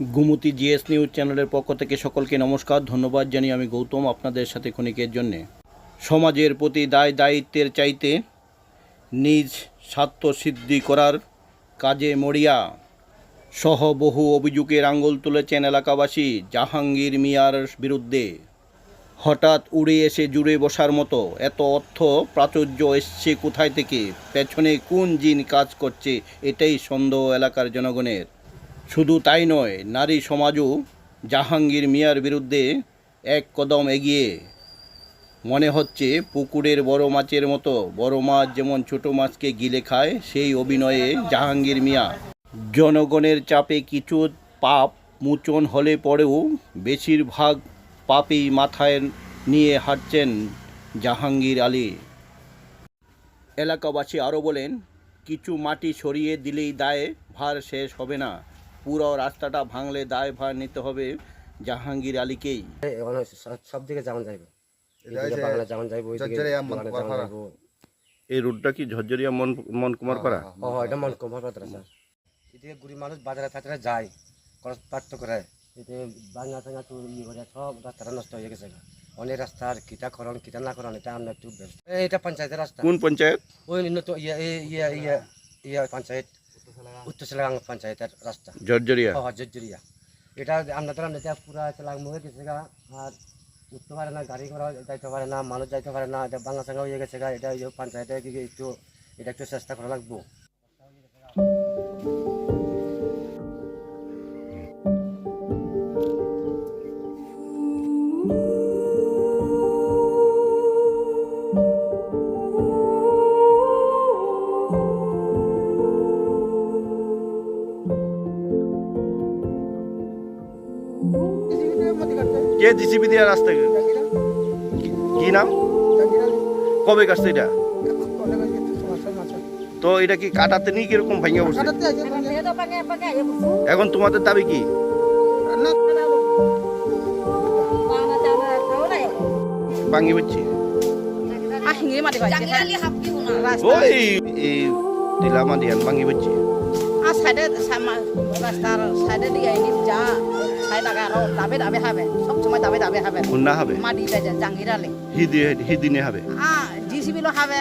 Gumti GS news চ্যানেলের পক্ষ থেকে সকলকে নমস্কার, ধন্যবাদ জানিয়ে আমি গৌতম আপনাদের সাথে ক্ষণিকের জন্যে। সমাজের প্রতি দায় দায়িত্বের চাইতে নিজ স্বার্থ সিদ্ধি করার কাজে মরিয়া। সহ বহু অভিযোগের আঙুল তুলেছেন এলাকাবাসী জাহাঙ্গীর মিয়ার বিরুদ্ধে। হঠাৎ উড়ে এসে জুড়ে বসার মতো এত অর্থ প্রাচুর্য এসছে কোথায় থেকে? পেছনে কোন জিন কাজ করছে? এটাই সন্দেহ এলাকার জনগণের। শুধু তাই নয়, নারী সমাজও জাহাঙ্গীর মিয়ার বিরুদ্ধে এক কদম এগিয়ে। মনে হচ্ছে পুকুরের বড় মাছের মতো, বড় মাছ যেমন ছোট মাছকে গিলে খায়, সেই অভিনয়ে জাহাঙ্গীর মিয়া। জনগণের চাপে কিছু পাপ মোচন হলে পরেও বেশিরভাগ পাপই মাথায় নিয়ে হাঁটছেন জাহাঙ্গীর আলী। এলাকাবাসী আরও বলেন, কিছু মাটি সরিয়ে দিলেই দায় ভার শেষ হবে না। পুরো রাস্তাটা ভাঙলে দায় ভার নিতে হবে জাহাঙ্গীর আলীকেই। এখন সব- দিকে যেমন যাইব। বাংলা যেমন যাইব মন কুমার পাড়া। এই রোডটা কি ঝরঝরিয়া মন মন কুমার পাড়া? ও এটা মন কম হবে স্যার। এদিকে গুড়ি মানুষ বাজারে ফাজারে যায় খরচ পাত্র করে। এদিকে বাঙা টাঙা চুর ইয়ে করে সব রাস্তাটা নষ্ট হয়ে গেছে অনেক রাস্তার কিতা করন কিতা না করন এটা আমরা একটু ব্যস্ত। এটা পঞ্চায়েতের রাস্তা। কোন পঞ্চায়েত? ওই ইয়ে ইয়ে ইয়ে ইয়ে পঞ্চায়েত। উত্তর পঞ্চায়েতের রাস্তা। ও জর্জরিয়া। এটা পুরা হয়ে গেছে গা। আর উঠতে পারে না গাড়ি ঘোড়া যাইতে পারে না মানুষ যাইতে পারে না এটা সাঙ্গা হয়ে গেছে গা এটা ওই পঞ্চায়েতে কি একটু এটা একটু চেষ্টা করা লাগবো। কে জিসিবি দেওয়া রাস্তা কি নাম? কবে কাটছে এটা? তো এটা কি কাটাতে নিয়ে কীরকম ভেঙে বসছে এখন তোমাদের দাবি কি? ভাঙি বলছি ওই এই টিলামা দিয়ান ভাঙি বলছি সাইডে রাস্তার সাইডে দিয়ে যা সাইড আগে আরও দাবে দাবে হবে সব সময় দাবে দাবে হবে খুন্না হবে মাটি যায় জাঙ্গিরালে হিদি হিদিনে হবে আ জিসিবি লো হবে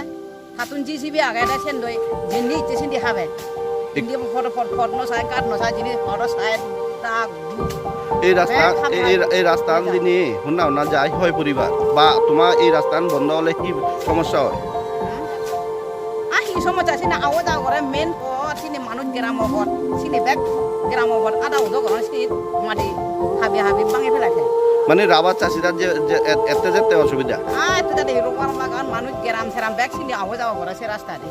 হাতুন জিসিবি আগে এটা সেন্দই জিন্দি ইচ্ছে সিন্দি হবে ইন্দি ফটো ফটো নো সাই কাট নো সাই জিনি ফটো সাই দাগ এই রাস্তা এই রাস্তা দিনে শুনা শুনা যায় হয় পরিবার বা তোমার এই রাস্তা বন্ধ হলে কি সমস্যা হয় আ হি সমস্যা সিনে আও যা করে মেন গ্রাম পথ সিনে ব্যাগ গ্রাম পথ আদা উদো করে সিনে মাটি হাবি হাবি ভাঙে ফেলাছে মানে রাবার চাষিরা যে এতে যেতে অসুবিধা? আয় তো যাতে রোপার বাগান মানুষ গেরাম সেরাম ব্যাগ সিনি আওয়া যাওয়া করে সে রাস্তাতে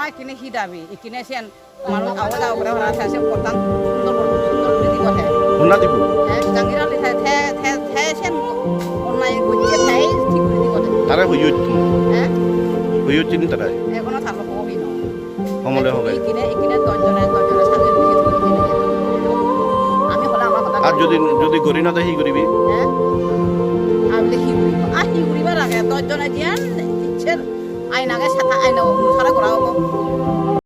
আয় কিনে হিডাবি ইকিনে সেন মানুষ আওয়া যাওয়া করে রাস্তা সে করতাম সুন্দর সুন্দর করে দিব হে শুনা দিব হ্যাঁ জাঙ্গিরা লিখে থে থে থে সেন অন্যায় গুছিয়ে থে ঠিক করে দিব তারা হই হ্যাঁ হই হচ্ছে নি তারা যদি যদি গড়ি না দেয় হি? করিবি হ্যাঁ আমি দেখি ঘুরিব আর কি ঘুরিবার আগে দশজনে দিয়ান ইচ্ছের আইন করা হব